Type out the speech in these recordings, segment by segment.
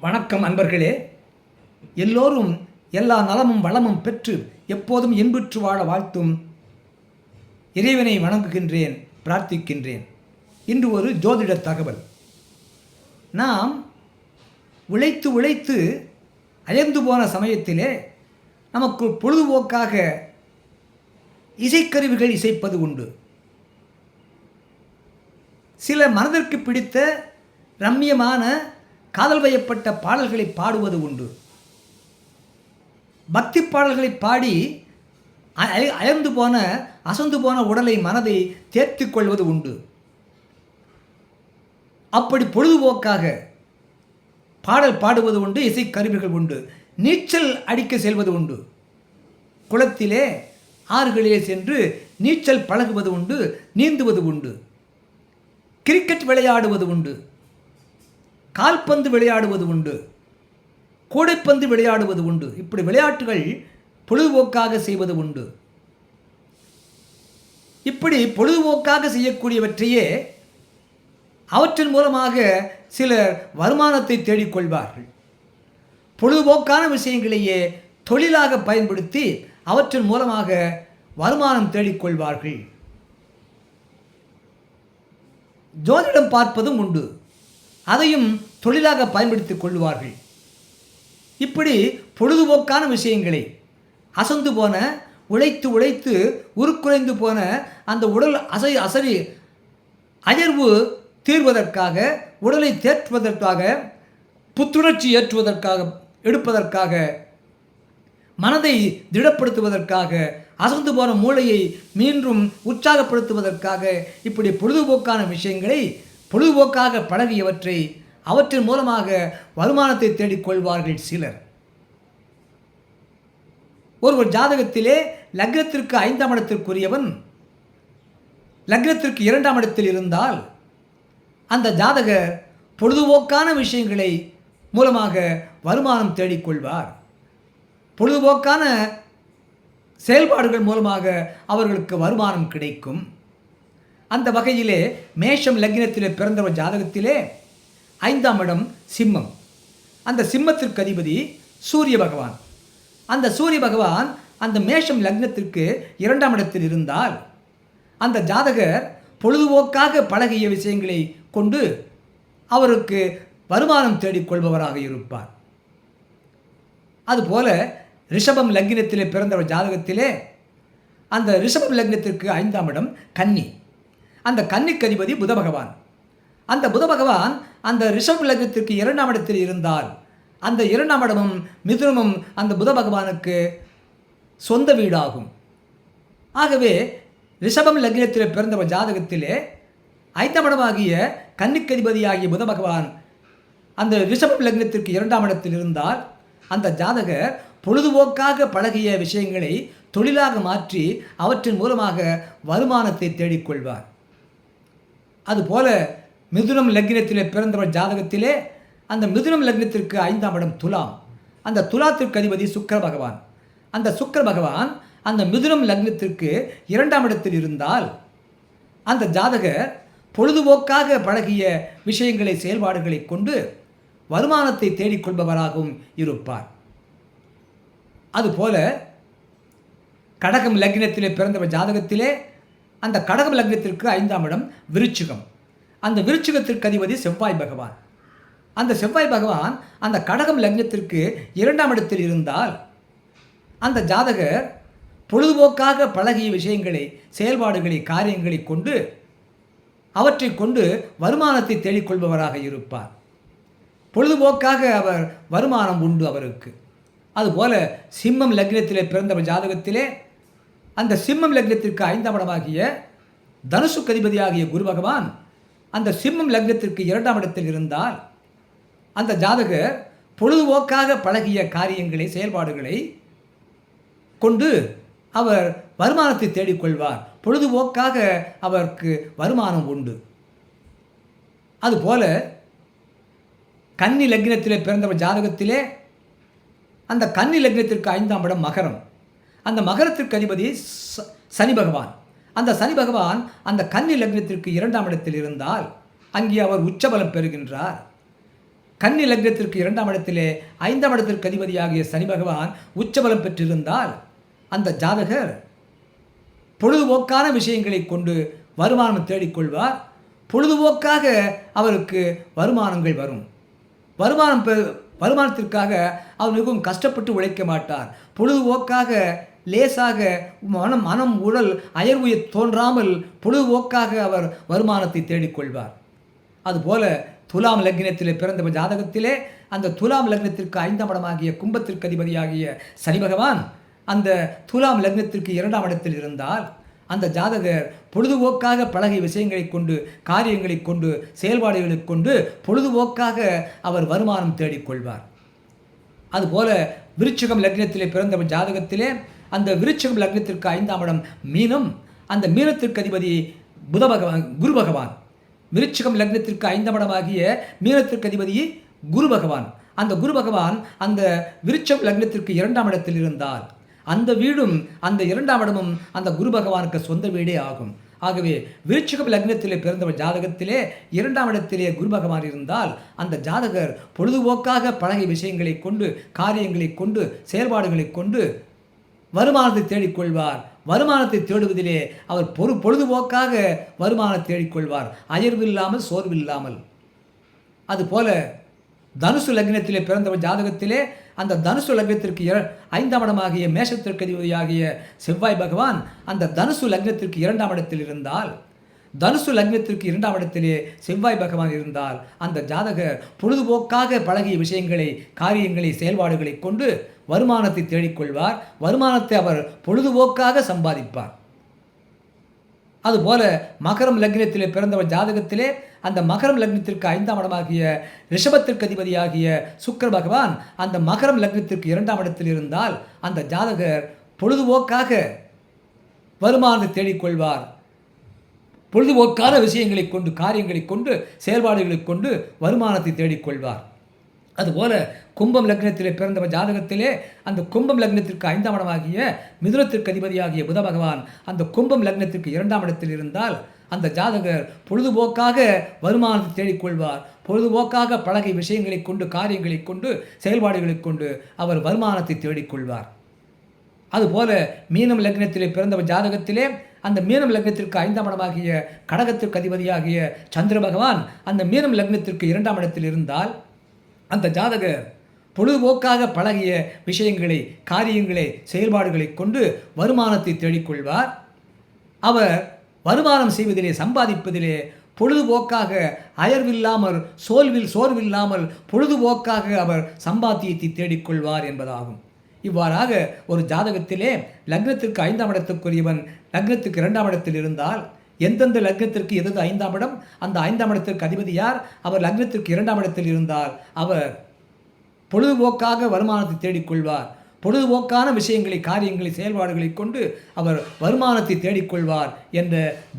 வணக்கம் அன்பர்களே. எல்லோரும் எல்லா நலமும் வளமும் பெற்று எப்போதும் இன்புற்று வாழ வாழ்த்தும் இறைவனை வணங்குகின்றேன் பிரார்த்திக்கின்றேன். இன்று ஒரு ஜோதிட தகவல். நாம் உழைத்து உழைத்து அயர்ந்து போன சமயத்திலே நமக்கு பொழுதுபோக்காக இசைக்கருவிகள் இசைப்பது உண்டு. சில மனதிற்கு பிடித்த ரம்மியமான காதல் வயப்பட்ட பாடல்களை பாடுவது உண்டு. பக்தி பாடல்களை பாடி அ- அய- அயர்ந்து போன அசந்து போன உடலை மனதை தேர்த்து கொள்வது உண்டு. அப்படி பொழுதுபோக்காக பாடல் பாடுவது உண்டு இசைக்கருவிகள் உண்டு. நீச்சல் அடிக்க செல்வது உண்டு. குளத்திலே ஆறுகளிலே சென்று நீச்சல் பழகுவது உண்டு நீந்துவது உண்டு. கிரிக்கெட் விளையாடுவது உண்டு. கால்பந்து விளையாடுவது உண்டு. கூடைப்பந்து விளையாடுவது உண்டு. இப்படி விளையாட்டுகள் பொழுதுபோக்காக செய்வது உண்டு. இப்படி பொழுதுபோக்காக செய்யக்கூடியவற்றையே அவற்றின் மூலமாக சிலர் வருமானத்தை தேடிக்கொள்வார்கள். பொழுதுபோக்கான விஷயங்களையே தொழிலாக பயன்படுத்தி அவற்றின் மூலமாக வருமானம் தேடிக்கொள்வார்கள். ஜோதிடம் பார்ப்பதும் உண்டு. அதையும் தொழிலாக பயன்படுத்திக் கொள்வார்கள். இப்படி பொழுதுபோக்கான விஷயங்களை. அசந்து போன உழைத்து உழைத்து உருக்குலைந்து போன அந்த உடல் அசை அசரி அயர்வு தீர்வதற்காக உடலை தேற்றுவதற்காக புத்துணர்ச்சி ஏற்றுவதற்காக எடுப்பதற்காக மனதை திடப்படுத்துவதற்காக அசந்து போன மூளையை மீண்டும் உற்சாகப்படுத்துவதற்காக இப்படி பொழுதுபோக்கான விஷயங்களை பொழுதுபோக்காக பழகியவற்றை அவற்றின் மூலமாக வருமானத்தை தேடிக்கொள்வார்கள் சிலர். ஒருவர் ஜாதகத்திலே லக்னத்திற்கு ஐந்தாம் இடத்திற்குரியவன் லக்னத்திற்கு இரண்டாம் இடத்தில் இருந்தால் அந்த ஜாதகர் பொழுதுபோக்கான விஷயங்களை மூலமாக வருமானம் தேடிக்கொள்வார் பொழுதுபோக்கான செயல்பாடுகள் மூலமாக அவர்களுக்கு வருமானம் கிடைக்கும். அந்த வகையிலே மேஷம் லக்னத்திலே பிறந்தவர் ஜாதகத்திலே ஐந்தாம் இடம் சிம்மம். அந்த சிம்மத்திற்கு அதிபதி சூரிய பகவான். அந்த சூரிய பகவான் அந்த மேஷம் லக்னத்திற்கு இரண்டாம் இடத்தில் இருந்தால் அந்த ஜாதகர் பொழுதுபோக்காக பழகிய விஷயங்களை கொண்டு அவருக்கு வருமானம் தேடிக்கொள்பவராக இருப்பார். அதுபோல ரிஷபம் லக்னத்திலே பிறந்தவர் ஜாதகத்திலே அந்த ரிஷபம் லக்னத்திற்கு ஐந்தாம் இடம் கன்னி. அந்த கன்னிக்கு அதிபதி புத பகவான். அந்த புத பகவான் அந்த ரிஷப் லக்னத்திற்கு இரண்டாம் இடத்தில் இருந்தால் அந்த இரண்டாம் இடமும் மிதுனமும் அந்த புத பகவானுக்கு சொந்த வீடாகும். ஆகவே ரிஷபம் லக்னத்தில் பிறந்தவர் ஜாதகத்திலே ஐந்தாம் இடமாகிய கன்னிக்கதிபதியாகிய புத பகவான் அந்த ரிஷபம் லக்னத்திற்கு இரண்டாம் இடத்தில் இருந்தால் அந்த ஜாதகர் பொழுதுபோக்காக பழகிய விஷயங்களை தொழிலாக மாற்றி அவற்றின் மூலமாக வருமானத்தை தேடிக்கொள்வார். அதுபோல மிதுனம் லக்னத்திலே பிறந்தவர் ஜாதகத்திலே அந்த மிதுனம் லக்னத்திற்கு ஐந்தாம் இடம் துலாம். அந்த துலாத்திற்கு அதிபதி சுக்கர பகவான். அந்த சுக்கர பகவான் அந்த மிதுனம் லக்னத்திற்கு இரண்டாம் இடத்தில் இருந்தால் அந்த ஜாதகர் பொழுதுபோக்காக பழகிய விஷயங்களை செயல்பாடுகளை கொண்டு வருமானத்தை தேடிக்கொள்பவராகவும் இருப்பார். அதுபோல கடகம் லக்னத்திலே பிறந்தவர் ஜாதகத்திலே அந்த கடகம் லக்னத்திற்கு ஐந்தாம் இடம் விருச்சிகம். அந்த விருச்சிகத்திற்கு அதிபதி செவ்வாய் பகவான். அந்த செவ்வாய் பகவான் அந்த கடகம் லக்னத்திற்கு இரண்டாம் இடத்தில் இருந்தால் அந்த ஜாதகர் பொழுதுபோக்காக பழகிய விஷயங்களை செயல்பாடுகளை காரியங்களை கொண்டு அவற்றை கொண்டு வருமானத்தை தேடிக்கொள்பவராக இருப்பார். பொழுதுபோக்காக அவர் வருமானம் உண்டு அவருக்கு. அதுபோல சிம்மம் லக்னத்திலே பிறந்த ஜாதகத்திலே அந்த சிம்மம் லக்னத்திற்கு ஐந்தாம் இடமாகிய தனுசு கதிபதியாகிய குரு பகவான் அந்த சிம்மம் லக்னத்திற்கு இரண்டாம் இடத்தில் இருந்தால் அந்த ஜாதகர் பொழுதுபோக்காக பழகிய காரியங்களை செயல்பாடுகளை கொண்டு அவர் வருமானத்தை தேடிக்கொள்வார். பொழுதுபோக்காக அவருக்கு வருமானம் உண்டு. அதுபோல கன்னி லக்னத்திலே பிறந்தவர் ஜாதகத்திலே அந்த கன்னி லக்னத்திற்கு ஐந்தாம் இடம் மகரம். அந்த மகரத்திற்கு அதிபதி ச- சனி பகவான். அந்த சனி பகவான் அந்த கன்னி லக்னத்திற்கு இரண்டாம் இடத்தில் இருந்தால் அங்கே அவர் உச்சபலம் பெறுகின்றார். கன்னி லக்னத்திற்கு இரண்டாம் இடத்திலே ஐந்தாம் இடத்திற்கு அதிபதியாகிய சனி பகவான் உச்சபலம் பெற்றிருந்தால் அந்த ஜாதகர் பொழுதுபோக்கான விஷயங்களை கொண்டு வருமானம் தேடிக்கொள்வார். பொழுதுபோக்காக அவருக்கு வருமானங்கள் வரும். வருமானம் பெ வருமானத்திற்காக அவர் மிகவும் கஷ்டப்பட்டு உழைக்க மாட்டார். பொழுதுபோக்காக லேசாக மனம் மனம் உடல் அயர்வுய தோன்றாமல் பொழுதுபோக்காக அவர் வருமானத்தை தேடிக்கொள்வார். அதுபோல துலாம் லக்னத்திலே பிறந்த ஜாதகத்திலே அந்த துலாம் லக்னத்திற்கு ஐந்தாம் இடமாகிய கும்பத்திற்கு அதிபதியாகிய சனி பகவான் அந்த துலாம் லக்னத்திற்கு இரண்டாம் இடத்தில் இருந்தால் அந்த ஜாதகர் பொழுதுபோக்காக பழகிய விஷயங்களை கொண்டு காரியங்களை கொண்டு செயல்பாடுகளை கொண்டு பொழுதுபோக்காக அவர் வருமானம் தேடிக்கொள்வார். அதுபோல விருச்சகம் லக்னத்திலே பிறந்த ஜாதகத்திலே அந்த விருச்சகம் லக்னத்திற்கு ஐந்தாம் இடம் மீனம். அந்த மீனத்திற்கு அதிபதி புத பகவான் குரு பகவான். விருச்சகம் லக்னத்திற்கு ஐந்தாம் இடமாகிய மீனத்திற்கு அதிபதி குரு பகவான். அந்த குரு பகவான் அந்த விருச்சம் லக்னத்திற்கு இரண்டாம் இடத்தில் இருந்தார். அந்த வீடும் அந்த இரண்டாம் இடமும் அந்த குரு பகவானுக்கு சொந்த வீடே ஆகும். ஆகவே விருச்சிகம் லக்னத்திலே பிறந்தவர் ஜாதகத்திலே இரண்டாம் இடத்திலே குரு பகவான் இருந்தால் அந்த ஜாதகர் பொழுதுபோக்காக பழகிய விஷயங்களை கொண்டு காரியங்களை கொண்டு செயல்பாடுகளை கொண்டு வருமானத்தை தேடிக்கொள்வார். வருமானத்தை தேடுவதிலே அவர் பொறு பொழுதுபோக்காக வருமானத்தை தேடிக்கொள்வார். அயர்வு இல்லாமல் சோர்வு இல்லாமல். அதுபோல தனுசு லக்னத்திலே பிறந்தவர் ஜாதகத்திலே அந்த தனுசு லக்னத்திற்கு இர ஐந்தாம் இடமாகிய மேஷத்திற்கு அதிபதியாகிய செவ்வாய் பகவான் அந்த தனுசு லக்னத்திற்கு இரண்டாம் இடத்தில் இருந்தால் தனுசு லக்னத்திற்கு இரண்டாம் இடத்திலே செவ்வாய் பகவான் இருந்தால் அந்த ஜாதகர் பொழுதுபோக்காக பழகிய விஷயங்களை காரியங்களை செயல்பாடுகளை கொண்டு வருமானத்தை தேடிக்கொள்வார். வருமானத்தை அவர் பொழுதுபோக்காக சம்பாதிப்பார். அதுபோல மகரம் லக்னத்திலே பிறந்தவர் ஜாதகத்திலே அந்த மகரம் லக்னத்திற்கு ஐந்தாம் இடமாகிய ரிஷபத்திற்கு அதிபதியாகிய சுக்கர பகவான் அந்த மகரம் லக்னத்திற்கு இரண்டாம் இடத்தில் இருந்தால் அந்த ஜாதகர் பொழுதுபோக்காக வருமானத்தை தேடிக்கொள்வார். பொழுதுபோக்கான விஷயங்களை கொண்டு காரியங்களை கொண்டு செயல்பாடுகளை கொண்டு வருமானத்தை தேடிக்கொள்வார். அதுபோல கும்பம் லக்னத்திலே பிறந்த ஜாதகத்திலே அந்த கும்பம் லக்னத்திற்கு ஐந்தாம் இடமாகிய மிதுனத்திற்கு அதிபதியாகிய புத பகவான் அந்த கும்பம் லக்னத்திற்கு இரண்டாம் இடத்தில் இருந்தால் அந்த ஜாதகர் பொழுதுபோக்காக வருமானத்தை தேடிக்கொள்வார். பொழுதுபோக்காக பழகை விஷயங்களை கொண்டு காரியங்களை கொண்டு செயல்பாடுகளை கொண்டு அவர் வருமானத்தை தேடிக்கொள்வார். அதுபோல மீனம் லக்னத்திலே பிறந்த ஜாதகத்திலே அந்த மீனம் லக்னத்திற்கு ஐந்தாம் இடமாகிய கடகத்திற்கு அதிபதியாகிய சந்திர பகவான் அந்த மீனம் லக்னத்திற்கு இரண்டாம் இடத்தில் இருந்தால் அந்த ஜாதகர் பொழுதுபோக்காக பழகிய விஷயங்களை காரியங்களை செயல்பாடுகளை கொண்டு வருமானத்தை தேடிக்கொள்வார். அவர் வருமானம் செய்வதிலே சம்பாதிப்பதிலே பொழுதுபோக்காக அயர்வில்லாமல் சோல்வில் சோர்வில்லாமல் பொழுதுபோக்காக அவர் சம்பாத்தியத்தை தேடிக்கொள்வார் என்பதாகும். இவ்வாறாக ஒரு ஜாதகத்திலே லக்னத்திற்கு ஐந்தாம் இடத்துக்குரியவன் லக்னத்துக்கு இரண்டாம் இடத்தில் இருந்தால் எந்தெந்த லக்னத்திற்கு எதது ஐந்தாம் இடம் அந்த ஐந்தாம் இடத்திற்கு அதிபதி யார்? அவர் லக்னத்திற்கு இரண்டாம் இடத்தில் இருந்தார். அவர் பொழுதுபோக்காக வருமானத்தை தேடிக்கொள்வார் பொழுதுபோக்கான விஷயங்களை காரியங்களை செயல்பாடுகளை கொண்டு அவர் வருமானத்தை தேடிக்கொள்வார் என்ற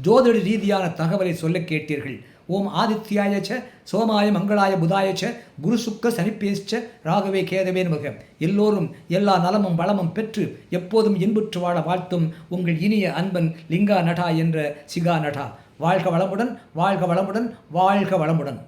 ஜோதிட ரீதியான தகவலை சொல்ல கேட்டீர்கள். ஓம் ஆதித்யாயச்ச சோமாய மங்களாய புதாயச்ச குரு சுக்க சனிப்பேச்ச ராகவே கேதவே நமக. எல்லோரும் எல்லா நலமும் வளமும் பெற்று எப்போதும் இன்புற்று வாழ வாழ்த்தும் உங்கள் இனிய அன்பன் லிங்கா நடா என்ற சிகா நடா வாழ்க வளமுடன் வாழ்க வளமுடன் வாழ்க வளமுடன்.